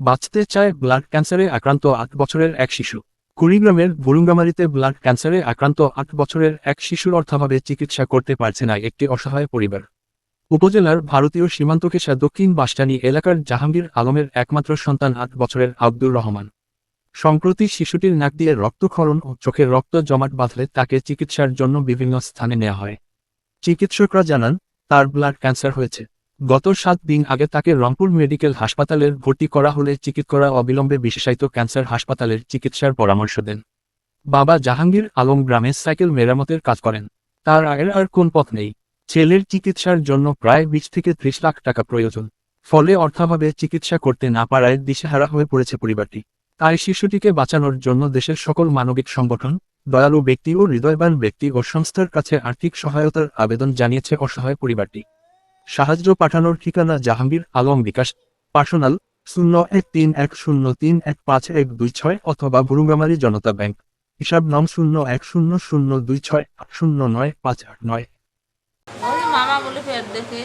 বাঁচতে চায় ব্লাড ক্যান্সারে আক্রান্ত আট বছরের এক শিশু। কুড়িগ্রামের বুরুঙ্গামারিতে ব্লাড ক্যান্সারে আক্রান্ত আট বছরের এক শিশুর অর্থাভাবে চিকিৎসা করতে পারছে না একটি অসহায় পরিবার। উপজেলার ভারতীয় সীমান্তকেশা দক্ষিণ বাসটানি এলাকার জাহাঙ্গীর আলমের একমাত্র সন্তান আট বছরের আব্দুর রহমান। সম্প্রতি শিশুটির নাক দিয়ে রক্তক্ষরণ ও চোখের রক্ত জমাট বাঁধলে তাকে চিকিৎসার জন্য বিভিন্ন স্থানে নেওয়া হয়। চিকিৎসকরা জানান, তার ব্লাড ক্যান্সার হয়েছে। গত সাত দিন আগে তাকে রংপুর মেডিকেল হাসপাতালের ভর্তি করা হলে চিকিৎসকরা অবিলম্বে বিশেষায়িত ক্যান্সার হাসপাতালের চিকিৎসার পরামর্শ দেন। বাবা জাহাঙ্গীর আলম গ্রামে সাইকেল মেরামতের কাজ করেন। তার আয়ের আর কোন পথ নেই। ছেলের চিকিৎসার জন্য প্রায় বিশ থেকে ত্রিশ লাখ টাকা প্রয়োজন। ফলে অর্থাভাবে চিকিৎসা করতে না পারায় দিশেহারা হয়ে পড়েছে পরিবারটি। তাই শিশুটিকে বাঁচানোর জন্য দেশের সকল মানবিক সংগঠন, দয়ালু ব্যক্তি ও হৃদয়বান ব্যক্তি ও সংস্থার কাছে আর্থিক সহায়তার আবেদন জানিয়েছে অসহায় পরিবারটি। সাহায্য পাঠানোর ঠিকানা জাহাঙ্গীর আলম বিকাশ, পার্সোনাল শূন্য এক তিন এক শূন্য তিন এক পাঁচ এক দুই ছয় অথবা বুরুঙ্গামারি জনতা ব্যাংক, হিসাব নাম শূন্য এক শূন্য শূন্য দুই ছয় আট শূন্য নয় পাঁচ আট নয়। মামা বলে ফের দেখে।